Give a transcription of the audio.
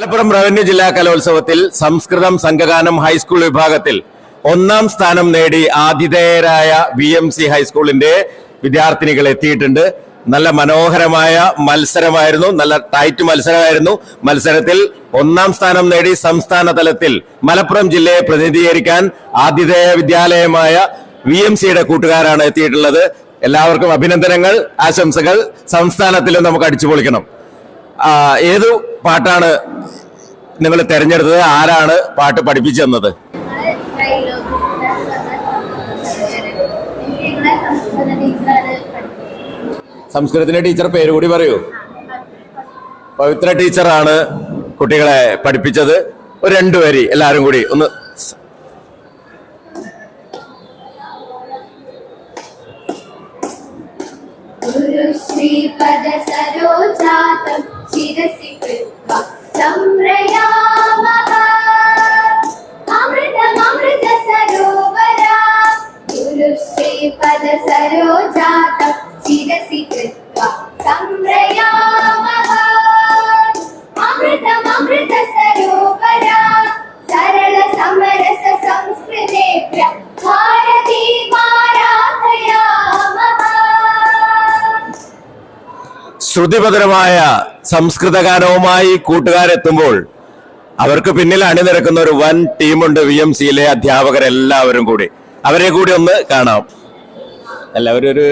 Malappuram revenue ജില്ലാ കലോത്സവത്തിൽ സംസ്കൃതം സംഘഗാനം high school വിഭാഗത്തിൽ ഒന്നാം സ്ഥാനം നേടി ആതിഥേയരായ വി എം സി ഹൈസ്കൂളിന്റെ വിദ്യാർത്ഥിനികൾ എത്തിയിട്ടുണ്ട്. നല്ല മനോഹരമായ മത്സരമായിരുന്നു. നല്ല ടൈറ്റ് മത്സരമായിരുന്നു. മത്സരത്തിൽ ഒന്നാം സ്ഥാനം നേടി സംസ്ഥാന തലത്തിൽ മലപ്പുറം ജില്ലയെ പ്രതിനിധീകരിക്കാൻ ആതിഥേയ വിദ്യാലയമായ വി എം സിയുടെ കൂട്ടുകാരാണ് എത്തിയിട്ടുള്ളത്. എല്ലാവർക്കും അഭിനന്ദനങ്ങൾ ആശംസകൾ. സംസ്ഥാനത്തിലും നമുക്ക് അടിച്ചു പൊളിക്കണം ഏതു പാട്ടാണ് നിങ്ങൾ തെരഞ്ഞെടുത്തത്? ആരാണ് പാട്ട് പഠിപ്പിച്ചു തന്നത് ഞങ്ങൾ ട്രൈലോഗ് ഞങ്ങളെ സംസ്കൃത ടീച്ചറാണ് പഠിപ്പിച്ചത് സംസ്കൃതത്തിന്റെ ടീച്ചർ പേര് കൂടി പറയൂ. പവിത്ര ടീച്ചറാണ് കുട്ടികളെ പഠിപ്പിച്ചത്. ഒരു രണ്ടു വരി എല്ലാവരും കൂടി ഒന്ന് ശ്രീപദ സരോജാതം சிரசிக்கு ശ്രുതിപതരമായ സംസ്കൃത ഗാനവുമായി കൂട്ടുകാരെത്തുമ്പോൾ അവർക്ക് പിന്നിൽ അണിനിരക്കുന്ന ഒരു വൻ ടീമുണ്ട് വി എം സിയിലെ അധ്യാപകരെല്ലാവരും കൂടി. അവരെ കൂടി ഒന്ന് കാണാം. എല്ലാവരും ഒരു